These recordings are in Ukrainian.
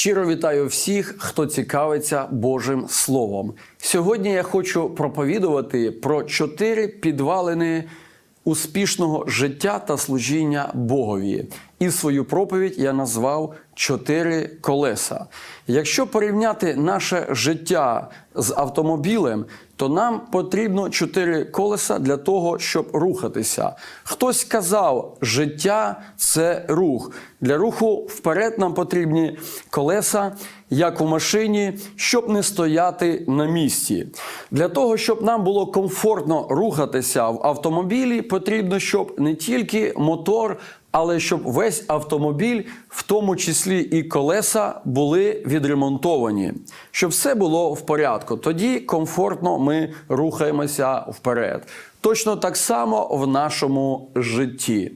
Щиро вітаю всіх, хто цікавиться Божим Словом. Сьогодні я хочу проповідувати про чотири підвалини успішного життя та служіння Богові. І свою проповідь я назвав чотири колеса. Якщо порівняти наше життя з автомобілем, то нам потрібно чотири колеса для того, щоб рухатися. Хтось казав, життя це рух. Для руху вперед нам потрібні колеса, як у машині, щоб не стояти на місці. Для того, щоб нам було комфортно рухатися в автомобілі, потрібно, щоб не тільки мотор, але щоб весь автомобіль, в тому числі і колеса, були відремонтовані, щоб все було в порядку. Тоді комфортно ми рухаємося вперед. Точно так само в нашому житті.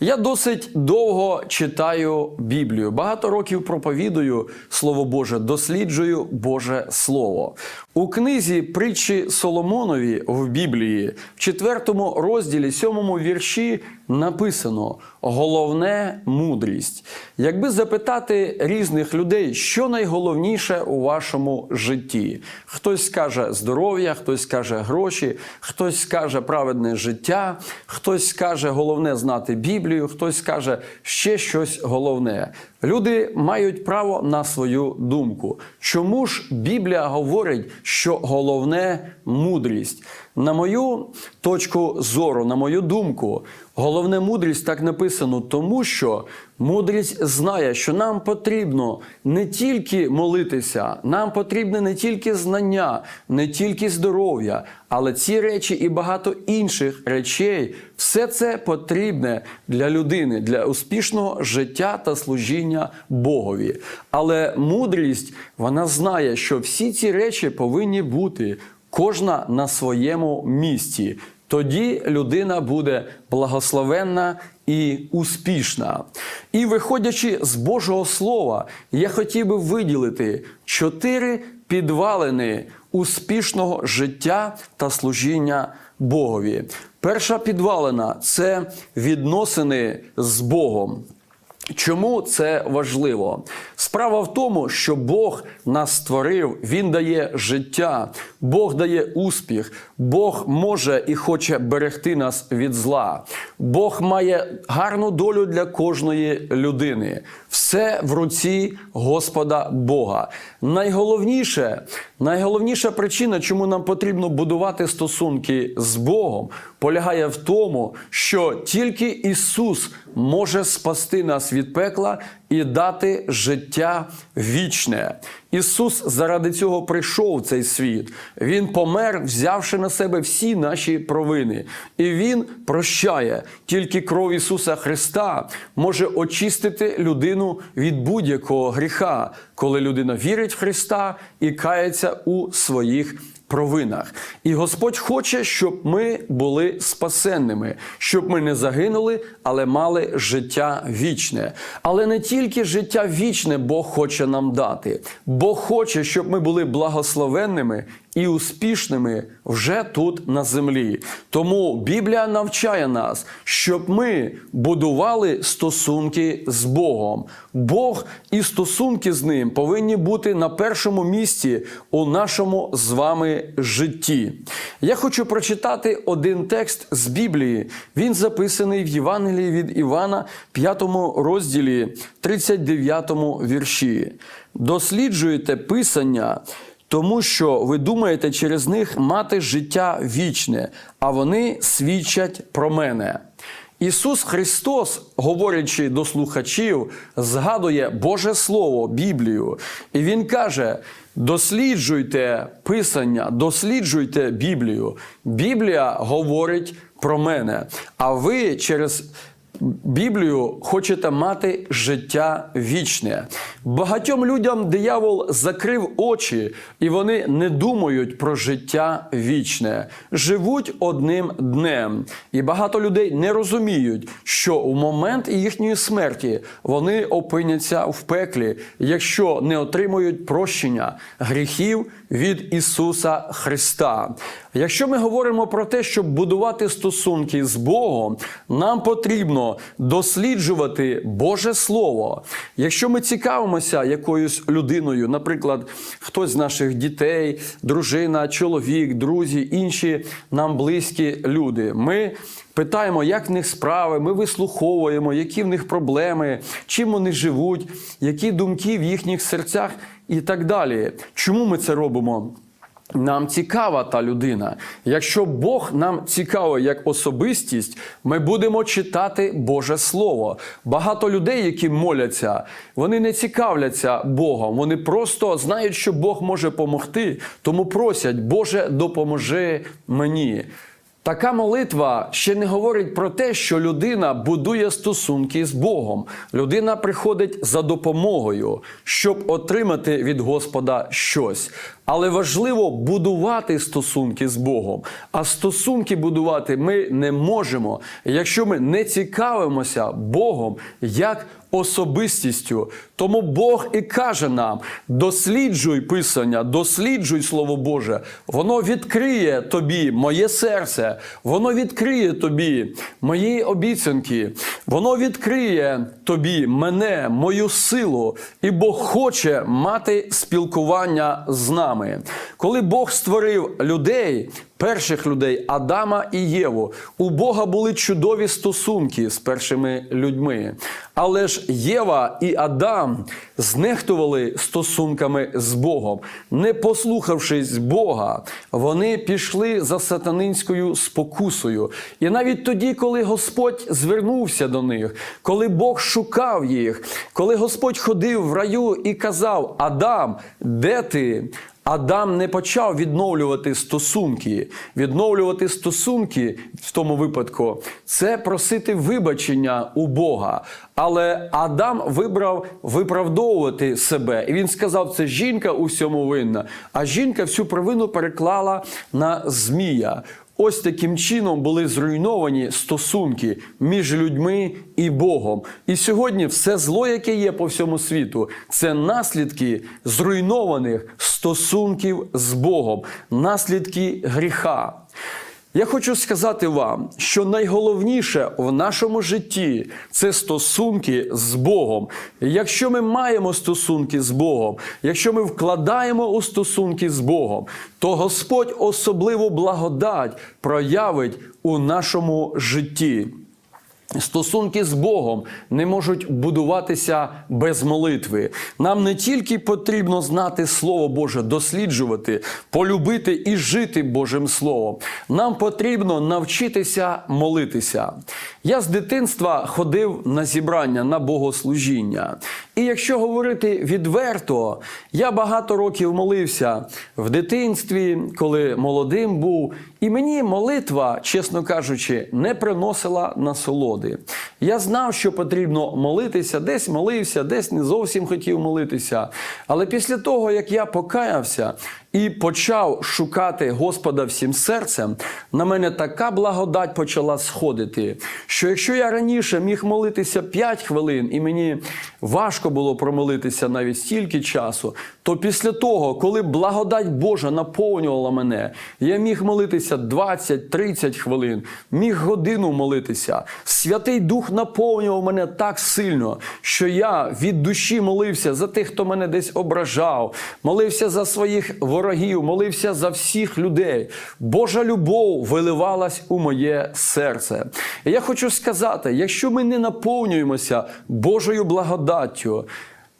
Я досить довго читаю Біблію. Багато років проповідую Слово Боже, досліджую Боже Слово. У книзі притчі Соломонові в Біблії, в четвертому розділі, сьомому вірші написано: головне мудрість. Якби запитати різних людей, що найголовніше у вашому житті, хтось скаже здоров'я, хтось скаже гроші, хтось скаже праведне життя, хтось скаже головне знати Біблію, хтось скаже ще щось головне. Люди мають право на свою думку. Чому ж Біблія говорить, що головне мудрість? На мою точку зору, на мою думку, головне мудрість так написано, тому що мудрість знає, що нам потрібно не тільки молитися, нам потрібне не тільки знання, не тільки здоров'я, але ці речі і багато інших речей, все це потрібне для людини, для успішного життя та служіння Богові. Але мудрість вона знає, що всі ці речі повинні бути кожна на своєму місці. Тоді людина буде благословенна і успішна. І виходячи з Божого Слова, я хотів би виділити чотири підвалини успішного життя та служіння Богові. Перша підвалина це відносини з Богом. Чому це важливо? Справа в тому, що Бог нас створив, Він дає життя, Бог дає успіх, Бог може і хоче берегти нас від зла. Бог має гарну долю для кожної людини. Все в руці Господа Бога. Найголовніше, найголовніша причина, чому нам потрібно будувати стосунки з Богом, полягає в тому, що тільки Ісус може спасти нас від пекла і дати життя вічне. Ісус заради цього прийшов в цей світ. Він помер, взявши на себе всі наші провини. І Він прощає. Тільки кров Ісуса Христа може очистити людину від будь-якого гріха, коли людина вірить в Христа і кається у своїх провинах. І Господь хоче, щоб ми були спасенними, щоб ми не загинули, але мали життя вічне. Але не тільки життя вічне Бог хоче нам дати. Бог хоче, щоб ми були благословенними і успішними вже тут на землі. Тому Біблія навчає нас, щоб ми будували стосунки з Богом. Бог і стосунки з ним повинні бути на першому місці у нашому з вами житті. Я хочу прочитати один текст з Біблії. Він записаний в Євангелії від Івана, 5 розділі, 39 вірші. Досліджуєте Писання. Тому що ви думаєте через них мати життя вічне, а вони свідчать про мене. Ісус Христос, говорячи до слухачів, згадує Боже Слово, Біблію, і Він каже: досліджуйте Писання, досліджуйте Біблію. Біблія говорить про мене, а ви через Біблію хочете мати життя вічне. Багатьом людям диявол закрив очі, і вони не думають про життя вічне, живуть одним днем. І багато людей не розуміють, що у момент їхньої смерті вони опиняться в пеклі, якщо не отримують прощення гріхів від Ісуса Христа. Якщо ми говоримо про те, щоб будувати стосунки з Богом, нам потрібно досліджувати Боже Слово. Якщо ми цікавимося, якоюсь людиною, наприклад, хтось з наших дітей, дружина, чоловік, друзі, інші нам близькі люди. Ми питаємо, як в них справи, ми вислуховуємо, які в них проблеми, чим вони живуть, які думки в їхніх серцях і так далі. Чому ми це робимо? Нам цікава та людина. Якщо Бог нам цікавий як особистість, ми будемо читати Боже Слово. Багато людей, які моляться, вони не цікавляться Богом. Вони просто знають, що Бог може допомогти, тому просять, Боже, допоможи мені. Така молитва ще не говорить про те, що людина будує стосунки з Богом. Людина приходить за допомогою, щоб отримати від Господа щось. Але важливо будувати стосунки з Богом. А стосунки будувати ми не можемо, якщо ми не цікавимося Богом як особистістю. Тому Бог і каже нам: досліджуй Писання, досліджуй Слово Боже. Воно відкриє тобі моє серце, воно відкриє тобі мої обіцянки, воно відкриє тобі мене, мою силу, і Бог хоче мати спілкування з нами. Коли Бог створив людей, перших людей Адама і Єву. У Бога були чудові стосунки з першими людьми. Але ж Єва і Адам знехтували стосунками з Богом, не послухавшись Бога, вони пішли за сатанинською спокусою. І навіть тоді, коли Господь звернувся до них, коли Бог шукав їх, коли Господь ходив в раю і казав: Адам, де ти? Адам не почав відновлювати стосунки. Відновлювати стосунки в тому випадку це просити вибачення у Бога. Але Адам вибрав виправдовувати себе. І він сказав, це жінка у всьому винна. А жінка всю провину переклала на Змія. Ось таким чином були зруйновані стосунки між людьми і Богом. І сьогодні все зло, яке є по всьому світу, це наслідки зруйнованих стосунків з Богом, наслідки гріха. Я хочу сказати вам, що найголовніше в нашому житті це стосунки з Богом. Якщо ми маємо стосунки з Богом, якщо ми вкладаємо у стосунки з Богом, то Господь особливу благодать проявить у нашому житті. Стосунки з Богом не можуть будуватися без молитви. Нам не тільки потрібно знати Слово Боже, досліджувати, полюбити і жити Божим Словом. Нам потрібно навчитися молитися. Я з дитинства ходив на зібрання на богослужіння. І якщо говорити відверто, я багато років молився в дитинстві, коли молодим був, і мені молитва, чесно кажучи, не приносила насолоди. Я знав, що потрібно молитися, десь молився, десь не зовсім хотів молитися. Але після того, як я покаявся і почав шукати Господа всім серцем, на мене така благодать почала сходити, що якщо я раніше міг молитися 5 хвилин, і мені важко було промолитися навіть стільки часу, то після того, коли благодать Божа наповнювала мене, я міг молитися 20-30 хвилин, міг годину молитися. Святий Дух наповнював мене так сильно, що я від душі молився за тих, хто мене десь ображав, молився за своїх ворогів, молився за всіх людей. Божа любов виливалась у моє серце. І я хочу сказати: якщо ми не наповнюємося Божою благодаттю,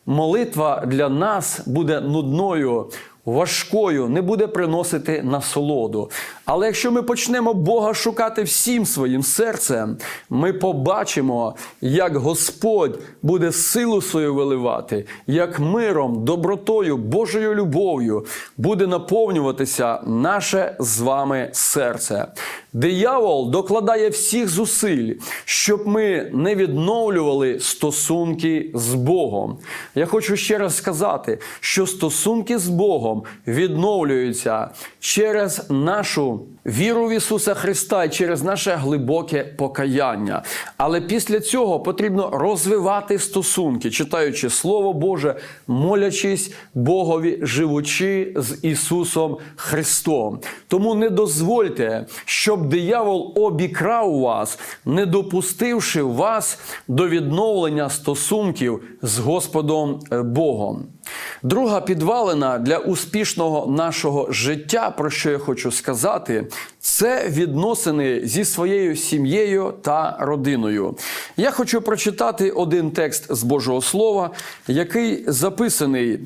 молитва для нас буде нудною. Важкою не буде приносити насолоду. Але якщо ми почнемо Бога шукати всім своїм серцем, ми побачимо, як Господь буде силу свою виливати, як миром, добротою, Божою любов'ю буде наповнюватися наше з вами серце. Диявол докладає всіх зусиль, щоб ми не відновлювали стосунки з Богом. Я хочу ще раз сказати, що стосунки з Богом відновлюються через нашу віру в Ісуса Христа і через наше глибоке покаяння. Але після цього потрібно розвивати стосунки, читаючи Слово Боже, молячись Богові, живучи з Ісусом Христом. Тому не дозвольте, щоб диявол обікрав вас, не допустивши вас до відновлення стосунків з Господом е, Богом. Друга підвалина для успішного нашого життя, про що я хочу сказати, це відносини зі своєю сім'єю та родиною. Я хочу прочитати один текст з Божого Слова, який записаний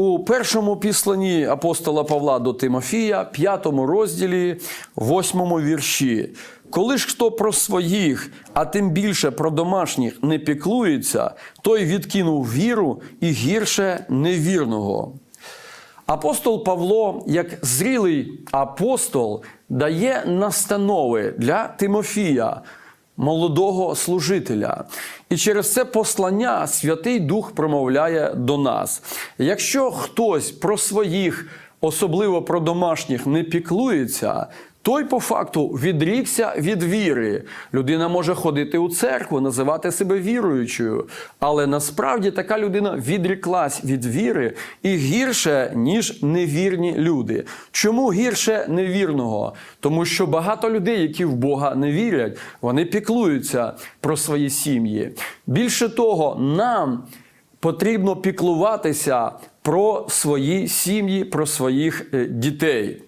у першому післанні апостола Павла до Тимофія, п'ятому розділі, восьмому вірші. Коли ж хто про своїх, а тим більше про домашніх не піклується, той відкинув віру і гірше невірного. Апостол Павло, як зрілий апостол, дає настанови для Тимофія, молодого служителя. І через це послання Святий Дух промовляє до нас. Якщо хтось про своїх, особливо про домашніх, не піклується, той по факту відрікся від віри. Людина може ходити у церкву, називати себе віруючою, але насправді така людина відріклась від віри і гірше, ніж невірні люди. Чому гірше невірного? Тому що багато людей, які в Бога не вірять, вони піклуються про свої сім'ї. Більше того, нам потрібно піклуватися про свої сім'ї, про своїх е, дітей.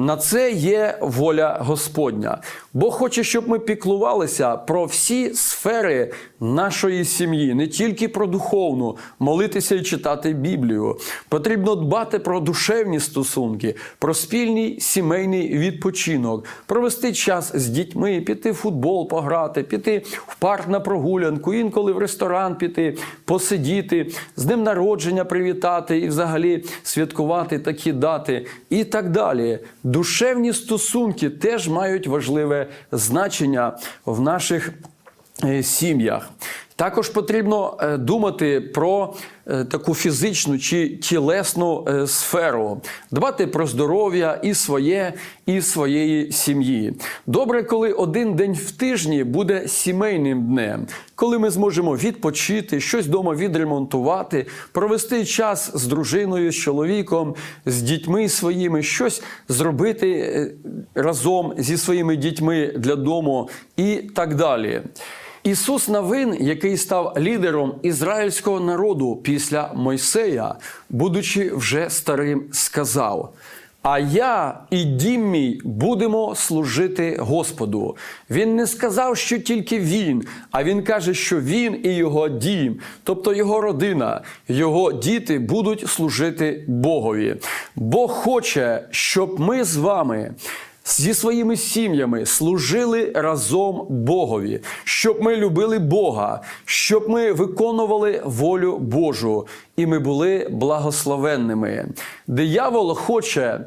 На це є воля Господня. Бог хоче, щоб ми піклувалися про всі сфери нашої сім'ї, не тільки про духовну, молитися і читати Біблію. Потрібно дбати про душевні стосунки, про спільний сімейний відпочинок, провести час з дітьми, піти в футбол пограти, піти в парк на прогулянку, інколи в ресторан піти, посидіти, з ним народження привітати і взагалі святкувати такі дати і так далі. Душевні стосунки теж мають важливе значення в наших е, сім'ях. Також потрібно е, думати про е, таку фізичну чи тілесну е, сферу, дбати про здоров'я і своє, і своєї сім'ї. Добре, коли один день в тижні буде сімейним днем, коли ми зможемо відпочити, щось вдома відремонтувати, провести час з дружиною, з чоловіком, з дітьми своїми, щось зробити разом зі своїми дітьми для дому і так далі. Ісус Навин, який став лідером ізраїльського народу після Мойсея, будучи вже старим, сказав: А я і дім мій будемо служити Господу. Він не сказав, що тільки він, а він каже, що він і його дім, тобто його родина, його діти будуть служити Богові. Бог хоче, щоб ми з вами зі своїми сім'ями служили разом Богові, щоб ми любили Бога, щоб ми виконували волю Божу і ми були благословенними. Диявол хоче.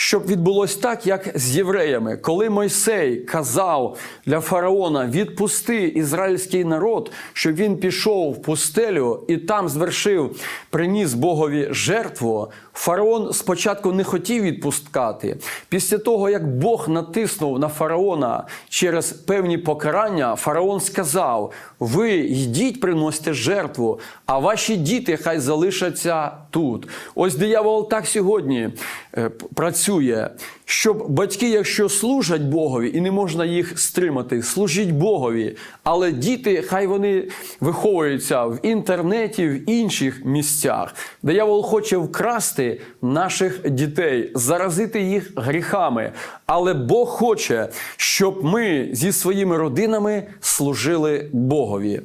Щоб відбулось так, як з євреями, коли Мойсей казав для фараона відпусти ізраїльський народ, щоб він пішов в пустелю і там звершив, приніс Богові жертву. Фараон спочатку не хотів відпускати. Після того, як Бог натиснув на фараона через певні покарання, фараон сказав: Ви йдіть, приносите жертву, а ваші діти хай залишаться тут. Ось диявол так сьогодні е, працює. Щоб батьки, якщо служать Богові і не можна їх стримати, служіть Богові. Але діти, хай вони виховуються в інтернеті, в інших місцях. Диявол хоче вкрасти наших дітей, заразити їх гріхами. Але Бог хоче, щоб ми зі своїми родинами служили Богові.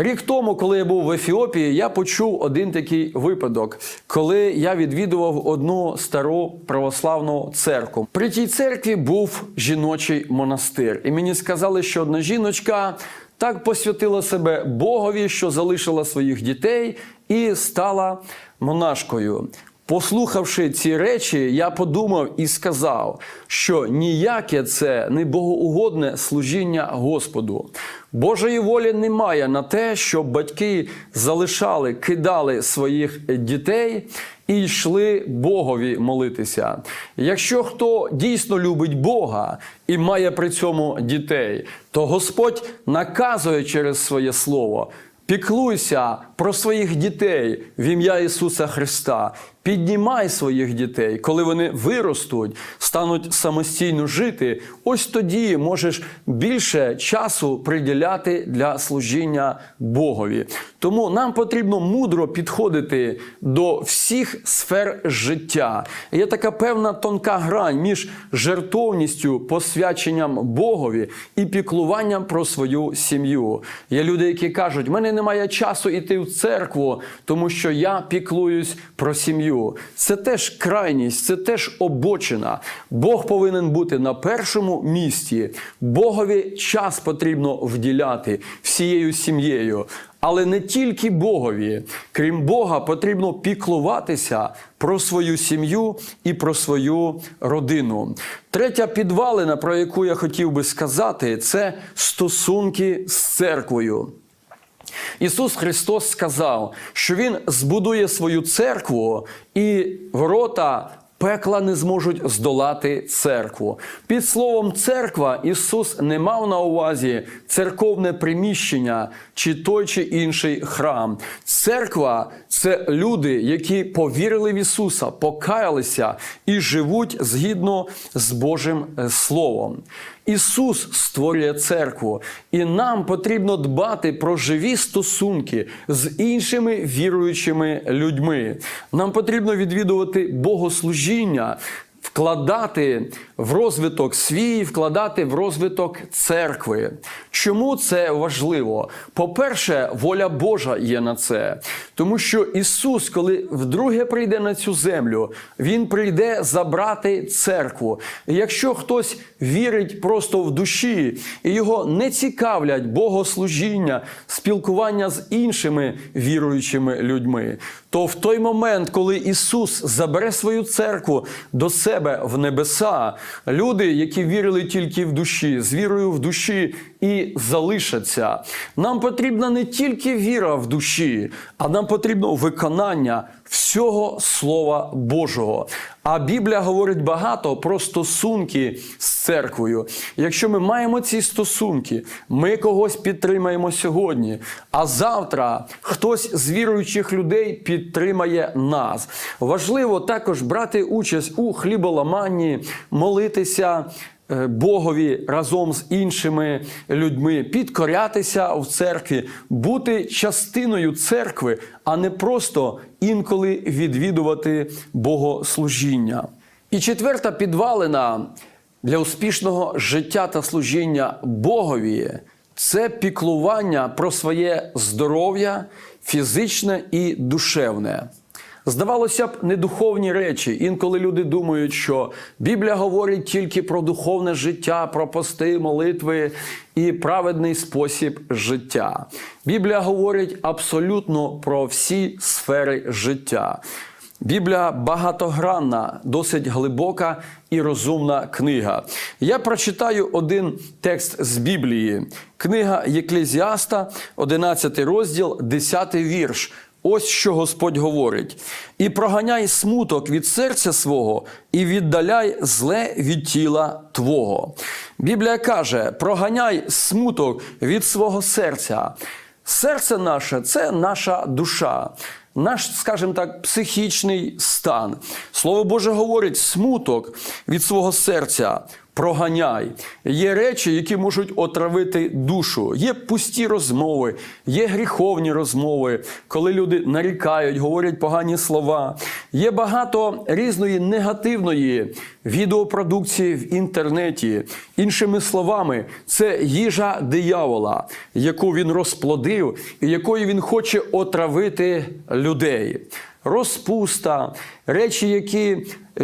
Рік тому, коли я був в Ефіопії, я почув один такий випадок, коли я відвідував одну стару православну церкву. При тій церкві був жіночий монастир, і мені сказали, що одна жіночка так посвятила себе Богові, що залишила своїх дітей і стала монашкою. Послухавши ці речі, я подумав і сказав, що ніяке це не богоугодне служіння Господу. Божої волі немає на те, щоб батьки залишали, кидали своїх дітей і йшли Богові молитися. Якщо хто дійсно любить Бога і має при цьому дітей, то Господь наказує через своє слово. Піклуйся про своїх дітей в ім'я Ісуса Христа. Піднімай своїх дітей, коли вони виростуть, стануть самостійно жити. Ось тоді можеш більше часу приділяти для служіння Богові. Тому нам потрібно мудро підходити до всіх сфер життя. Є така певна тонка грань між жертовністю, посвяченням Богові і піклуванням про свою сім'ю. Є люди, які кажуть, в мене немає часу йти в церкву, тому що я піклуюсь про сім'ю. Це теж крайність, це теж обочина. Бог повинен бути на першому місці. Богові час потрібно вділяти всією сім'єю. Але не тільки Богові, крім Бога, потрібно піклуватися про свою сім'ю і про свою родину. Третя підвалина, про яку я хотів би сказати, це стосунки з церквою. Ісус Христос сказав, що Він збудує свою церкву, і ворота пекла не зможуть здолати церкву. Під словом церква Ісус не мав на увазі церковне приміщення чи той чи інший храм. Церква це люди, які повірили в Ісуса, покаялися і живуть згідно з Божим е, Словом. Ісус створює церкву, і нам потрібно дбати про живі стосунки з іншими віруючими людьми. Нам потрібно відвідувати богослужіння. Вкладати в розвиток свій, вкладати в розвиток церкви. Чому це важливо? По-перше, воля Божа є на це. Тому що Ісус, коли вдруге прийде на цю землю, Він прийде забрати церкву. І якщо хтось вірить просто в душі, і його не цікавлять богослужіння, спілкування з іншими віруючими людьми, то в той момент, коли Ісус забере свою церкву до себе в небеса, люди, які вірили тільки в душі, з вірою в душі і залишаться. Нам потрібна не тільки віра в душі, а нам потрібно виконання всього Слова Божого. А Біблія говорить багато про стосунки з церквою. Якщо ми маємо ці стосунки, ми когось підтримаємо сьогодні, а завтра хтось з віруючих людей підтримає нас. Важливо також брати участь у хліболаманні, молитися. Е, Богові разом з іншими людьми, підкорятися в церкві, бути частиною церкви, а не просто інколи відвідувати богослужіння. І четверта підвалина для успішного життя та служіння Богові це піклування про своє здоров'я фізичне і душевне. Здавалося б, не духовні речі. Інколи люди думають, що Біблія говорить тільки про духовне життя, про пости, молитви і праведний спосіб життя. Біблія говорить абсолютно про всі сфери життя. Біблія багатогранна, досить глибока і розумна книга. Я прочитаю один текст з Біблії. Книга Єклезіаста, 11 розділ, 10 вірш. Ось що Господь говорить: і проганяй смуток від серця свого, і віддаляй зле від тіла Твого. Біблія каже: проганяй смуток від свого серця. Серце наше це наша душа, наш, скажімо так, психічний стан. Слово Боже говорить, смуток від свого серця. Проганяй. Є речі, які можуть отравити душу. Є пусті розмови, є гріховні розмови, коли люди нарікають, говорять погані слова. Є багато різної негативної відеопродукції в інтернеті. Іншими словами, це їжа диявола, яку він розплодив і якою він хоче отравити людей. Розпуста, речі, які,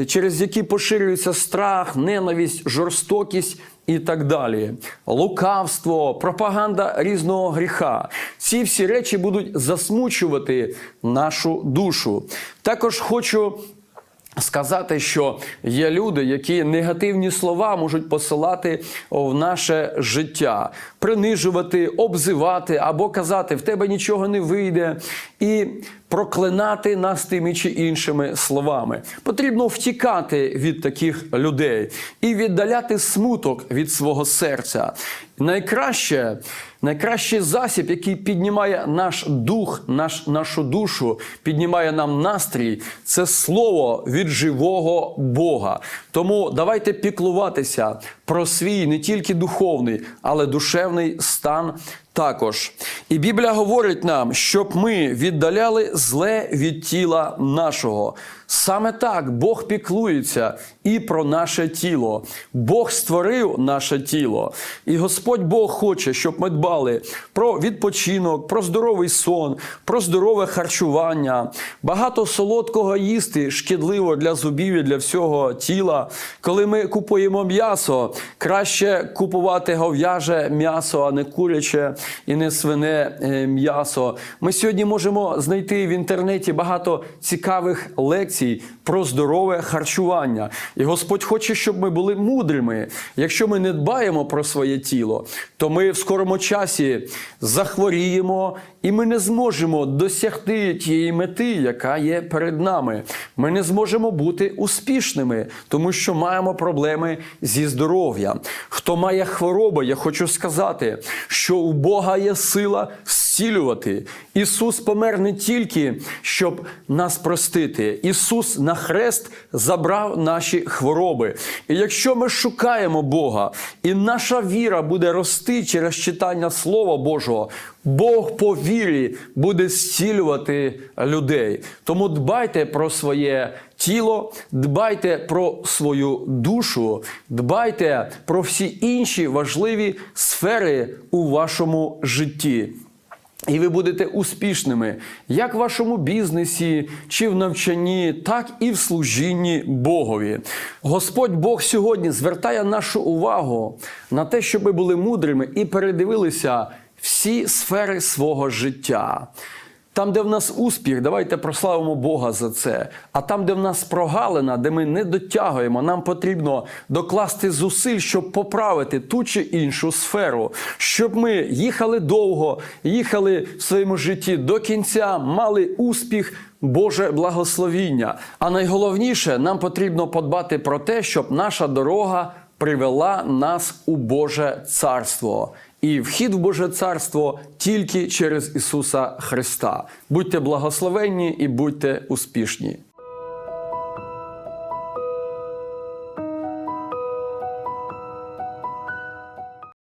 через які поширюється страх, ненависть, жорстокість і так далі. Лукавство, пропаганда різного гріха. Ці всі речі будуть засмучувати нашу душу. Також хочу сказати, що є люди, які негативні слова можуть посилати в наше життя, принижувати, обзивати або казати, в тебе нічого не вийде, і проклинати нас тими чи іншими словами. Потрібно втікати від таких людей і віддаляти смуток від свого серця. Найкраще найкращий засіб, який піднімає наш дух, наш, нашу душу, піднімає нам настрій, це слово від живого Бога. Тому давайте піклуватися про свій не тільки духовний, але душевний стан також. І Біблія говорить нам, щоб ми віддаляли зле від тіла нашого. Саме так Бог піклується і про наше тіло. Бог створив наше тіло. І Господь Бог хоче, щоб ми дбали про відпочинок, про здоровий сон, про здорове харчування. Багато солодкого їсти шкідливо для зубів і для всього тіла. Коли ми купуємо м'ясо, краще купувати гов'яже м'ясо, а не куряче і не свине е, м'ясо. Ми сьогодні можемо знайти в інтернеті багато цікавих лекцій про здорове харчування. І Господь хоче, щоб ми були мудрими. Якщо ми не дбаємо про своє тіло, то ми в скорому часі захворіємо і ми не зможемо досягти тієї мети, яка є перед нами. Ми не зможемо бути успішними, тому що маємо проблеми зі здоров'ям. Хто має хвороби, я хочу сказати, що у Бога є сила зцілювати. Ісус помер не тільки, щоб нас простити. Ісус на хрест забрав наші хвороби. І якщо ми шукаємо Бога, і наша віра буде рости через читання Слова Божого, Бог по вірі буде зцілювати людей. Тому дбайте про своє тіло, дбайте про свою душу, дбайте про всі інші важливі сфери у вашому житті. І ви будете успішними як в вашому бізнесі чи в навчанні, так і в служінні Богові. Господь Бог сьогодні звертає нашу увагу на те, щоб ми були мудрими і передивилися всі сфери свого життя. Там, де в нас успіх, давайте прославимо Бога за це. А там, де в нас прогалина, де ми не дотягуємо, нам потрібно докласти зусиль, щоб поправити ту чи іншу сферу, щоб ми їхали довго, їхали в своєму житті до кінця, мали успіх. Боже благословіння. А найголовніше, нам потрібно подбати про те, щоб наша дорога привела нас у Боже Царство. І вхід в Боже Царство тільки через Ісуса Христа. Будьте благословенні і будьте успішні.